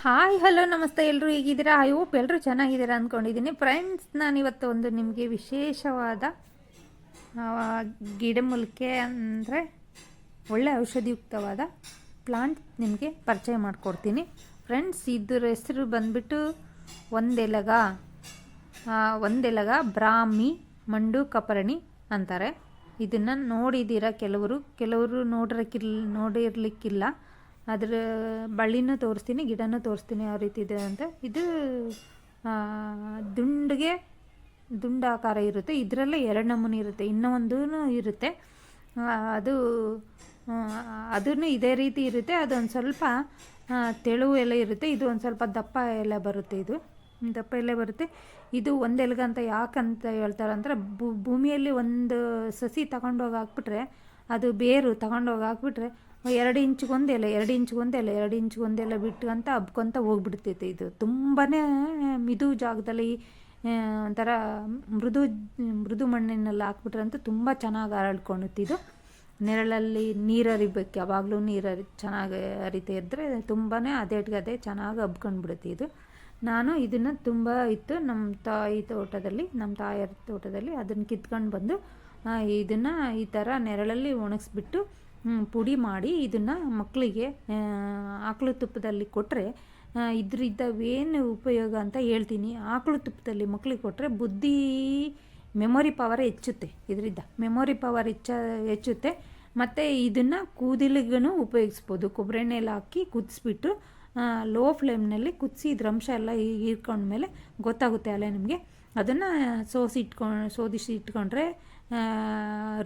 Hi, hello, ನಮಸ್ತೆ ಎಲ್ಲರೂ ಹೇಗಿದ್ದೀರಾ? ಐ ಹೋಪ್ ಎಲ್ಲರೂ ಚೆನ್ನಾಗಿದ್ದೀರಾ ಅಂದ್ಕೊಂಡಿದ್ದೀನಿ ಫ್ರೆಂಡ್ಸ್ ನಾನಿವತ್ತು ಒಂದು ನಿಮಗೆ ವಿಶೇಷವಾದ ಗಿಡಮೂಲಿಕೆ ಅಂದರೆ ಒಳ್ಳೆ ಔಷಧಿಯುಕ್ತವಾದ ಪ್ಲಾಂಟ್ ನಿಮಗೆ ಪರಿಚಯ ಮಾಡಿಕೊಡ್ತೀನಿ. ಫ್ರೆಂಡ್ಸ್ ಇದ್ರ ಹೆಸರು ಬಂದುಬಿಟ್ಟು ಒಂದೆಲಗ ಒಂದೆಲಗ ಬ್ರಾಹ್ಮಿ, ಮಂಡು, ಕಪರಣಿ ಅಂತಾರೆ. ಇದನ್ನು ನೋಡಿದ್ದೀರಾ ಕೆಲವರು? ಕೆಲವರು ನೋಡಿರಕ್ಕಿರ್ಲಿ ನೋಡಿರ್ಲಿಕ್ಕಿಲ್ಲ. ಅದ್ರ ಬಳ್ಳಿನೂ ತೋರಿಸ್ತೀನಿ, ಗಿಡನೂ ತೋರಿಸ್ತೀನಿ ಯಾವ ರೀತಿ ಇದೆ ಅಂತ. ಇದು ದುಂಡಗೆ ದುಂಡಾಕಾರ ಇರುತ್ತೆ. ಇದರಲ್ಲೇ ಎರಡು ನಮೂನಿ ಇರುತ್ತೆ. ಇನ್ನೂ ಒಂದೂ ಇರುತ್ತೆ. ಅದು ಅದನ್ನು ಇದೇ ರೀತಿ ಇರುತ್ತೆ. ಅದೊಂದು ಸ್ವಲ್ಪ ತೆಳು ಎಲೆ ಇರುತ್ತೆ. ಇದು ಒಂದು ಸ್ವಲ್ಪ ದಪ್ಪ ಎಲೆ ಬರುತ್ತೆ ಇದು. ದಪ್ಪ ಎಲೆ ಬರುತ್ತೆ. ಇದು ಒಂದು ಎಲೆಗ ಅಂತ ಯಾಕಂತ ಹೇಳ್ತಾರೆ ಅಂದರೆ ಭೂಮಿಯಲ್ಲಿ ಒಂದು ಸಸಿ ತಗೊಂಡೋಗಿ ಹಾಕ್ಬಿಟ್ರೆ, ಅದು ಬೇರು ತಗೊಂಡೋಗಿ ಹಾಕ್ಬಿಟ್ರೆ ಎರಡು ಇಂಚ್ಗೊಂದು ಎಲೆ ಎರಡು ಇಂಚ್ಗೊಂದು ಎಲೆ ಎರಡು ಇಂಚ್ಗೊಂದು ಎಲೆ ಬಿಟ್ಟು ಅಂತ ಹಬ್ಕೊಂತ ಹೋಗ್ಬಿಡ್ತೈತೆ ಇದು. ತುಂಬಾ ಮಿದು ಜಾಗದಲ್ಲಿ ಒಂಥರ ಮೃದು ಮೃದು ಮಣ್ಣಿನಲ್ಲಿ ಹಾಕ್ಬಿಟ್ರಂತೂ ತುಂಬ ಚೆನ್ನಾಗಿ ಹರಡ್ಕೊಳುತ್ತೆ ಇದು. ನೆರಳಲ್ಲಿ ನೀರು ಹರಿಬೇಕು, ಯಾವಾಗಲೂ ನೀರು ಹರಿ, ಚೆನ್ನಾಗಿ ಹರಿತಾ ಇದ್ದರೆ ತುಂಬಾ ಅದೇಟ್ಗೆ ಅದೇ ಚೆನ್ನಾಗಿ ಹಬ್ಕೊಂಡ್ಬಿಡುತ್ತೆ ಇದು. ನಾನು ಇದನ್ನು ತುಂಬ ಇತ್ತು ನಮ್ಮ ತಾಯಿ ತೋಟದಲ್ಲಿ, ನಮ್ಮ ತಾಯಿಯರ ತೋಟದಲ್ಲಿ ಅದನ್ನು ಕಿತ್ಕೊಂಡು ಬಂದು ಇದನ್ನು ಈ ಥರ ನೆರಳಲ್ಲಿ ಒಣಗಿಸ್ಬಿಟ್ಟು ಪುಡಿ ಮಾಡಿ ಇದನ್ನು ಮಕ್ಕಳಿಗೆ ಆಕಳು ತುಪ್ಪದಲ್ಲಿ ಕೊಟ್ಟರೆ ಇದರಿಂದ ಏನು ಉಪಯೋಗ ಅಂತ ಹೇಳ್ತೀನಿ. ಆಕಳು ತುಪ್ಪದಲ್ಲಿ ಮಕ್ಕಳಿಗೆ ಕೊಟ್ಟರೆ ಬುದ್ಧಿ ಮೆಮೊರಿ ಪವರ್ ಹೆಚ್ಚುತ್ತೆ ಇದರಿಂದ. ಮೆಮೊರಿ ಪವರ್ ಹೆಚ್ಚ, ಹೆಚ್ಚುತ್ತೆ. ಮತ್ತು ಇದನ್ನು ಕೂದಲಿಗೂ ಉಪಯೋಗಿಸ್ಬೋದು. ಕೊಬ್ಬರಿ ಎಣ್ಣೆಲಿ ಹಾಕಿ ಕುದಿಸ್ಬಿಟ್ಟು ಲೋ ಫ್ಲೇಮ್ನಲ್ಲಿ ಕುದಿಸಿ ಇದ್ರ ಅಂಶ ಎಲ್ಲ ಹೀರ್ಕೊಂಡ್ಮೇಲೆ ಗೊತ್ತಾಗುತ್ತೆ ಅಲ್ಲೇ ನಿಮಗೆ. ಅದನ್ನು ಸೋಸಿ ಇಟ್ಕೊಂಡು ಸೋದಿಸಿ ಇಟ್ಕೊಂಡ್ರೆ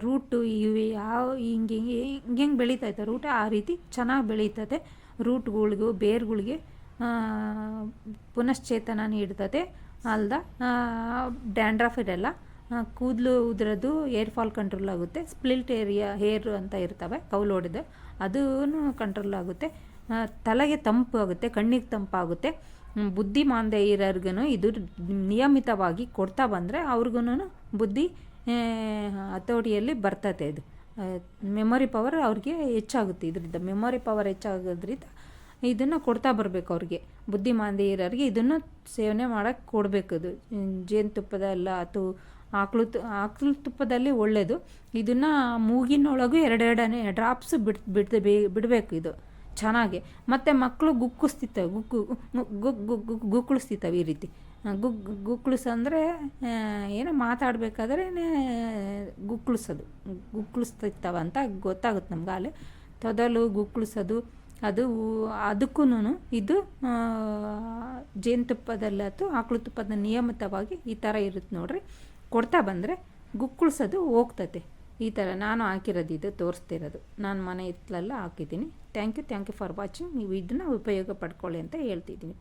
ರೂಟು ಇವೆ, ಯಾವ, ಹಿಂಗೆ ಹಿಂಗೆ ಹಿಂಗೆ ಬೆಳೀತೈತೆ ರೂಟ್ ಆ ರೀತಿ ಚೆನ್ನಾಗಿ ಬೆಳೀತದೆ. ರೂಟ್ಗಳಿಗೂ, ಬೇರ್ಗಳಿಗೆ ಪುನಶ್ಚೇತನ ನೀಡ್ತದೆ. ಅಲ್ದ ಡ್ಯಾಂಡ್ರಫ್ ಇರಲ್ಲ ಕೂದಲು ಉದುರೋದು ಏರ್ ಫಾಲ್ ಕಂಟ್ರೋಲ್ ಆಗುತ್ತೆ. ಸ್ಪ್ಲಿಲ್ಟ್ ಏರಿಯಾ ಹೇರ್ ಅಂತ ಇರ್ತವೆ, ಕೌಲು ಹೊಡೆದು ಅದೂ ಕಂಟ್ರೋಲ್ ಆಗುತ್ತೆ. ತಲೆಗೆ ತಂಪು ಆಗುತ್ತೆ, ಕಣ್ಣಿಗೆ ತಂಪಾಗುತ್ತೆ ಬುದ್ಧಿ ಮಾಂದೆ ಇರೋರ್ಗು ಇದು ನಿಯಮಿತವಾಗಿ ಕೊಡ್ತಾ ಬಂದರೆ ಅವ್ರಿಗೂ ಬುದ್ಧಿ ಹತೋಟಿಯಲ್ಲಿ ಬರ್ತತೆ ಇದು. ಮೆಮೊರಿ ಪವರ್ ಅವ್ರಿಗೆ ಹೆಚ್ಚಾಗುತ್ತೆ. ಇದರಿಂದ ಮೆಮೊರಿ ಪವರ್ ಹೆಚ್ಚಾಗೋದ್ರಿಂದ ಇದನ್ನು ಕೊಡ್ತಾ ಬರಬೇಕು ಅವ್ರಿಗೆ. ಬುದ್ಧಿಮಾಂದ್ಯ ಇರೋರಿಗೆ ಇದನ್ನು ಸೇವನೆ ಮಾಡೋಕ್ಕೆ ಕೊಡಬೇಕು ಇದು. ಜೇನುತುಪ್ಪದಲ್ಲ ಅಥವಾ ಆಕಳು ತು, ಆಕಳು ತುಪ್ಪದಲ್ಲಿ ಒಳ್ಳೆಯದು ಇದನ್ನು ಮೂಗಿನೊಳಗೂ ಎರಡೆರಡನೇ ಡ್ರಾಪ್ಸ್ ಬಿಡ್, ಬಿಡ್ದು ಬಿಡಬೇಕು ಇದು. ಚೆನ್ನಾಗಿ. ಮತ್ತು ಮಕ್ಕಳು ಗುಕ್ಕಿಸ್ತಿತ್ತವೆ. ಗುಕ್ಕು ಗುಕ್ ಗುಕ್ ಗುಕ್, ಗುಕ್ಕಳಿಸ್ತಿತ್ತವೆ ಈ ರೀತಿ. ಗುಗ್ ಗುಕ್ಳುಸ್ ಏನೋ ಮಾತಾಡಬೇಕಾದ್ರೆ ಗುಕ್ಳಿಸೋದು ಗುಕ್ಳಿಸ್ತಿತ್ತವ ಅಂತ ಗೊತ್ತಾಗುತ್ತೆ ನಮ್ಗೆ ಅಲ್ಲಿ. ತೊದಲು ಗುಕ್ಳಿಸೋದು ಅದು ಅದಕ್ಕೂ ಇದು ಜೇನುತುಪ್ಪದಲ್ಲಿ ಅಥವಾ ಆಕಳು ತುಪ್ಪದ ನಿಯಮಿತವಾಗಿ ಈ ಥರ ಇರುತ್ತೆ ನೋಡ್ರಿ. ಕೊಡ್ತಾ ಬಂದರೆ ಗುಕ್ಕುಳ್ಸೋದು ಹೋಗ್ತತೆ. ಈ ಥರ ನಾನು ಹಾಕಿರೋದು ಇದು, ತೋರಿಸ್ತಿರೋದು. ನಾನು ಮನೆ ಹಿತ್ತಲೆಲ್ಲ ಹಾಕಿದ್ದೀನಿ. Thank you thank you for watching ನೀವು ಇದನ್ನು ಉಪಯೋಗ ಪಡ್ಕೊಳ್ಳಿ ಅಂತ ಹೇಳ್ತಿದ್ದೀನಿ.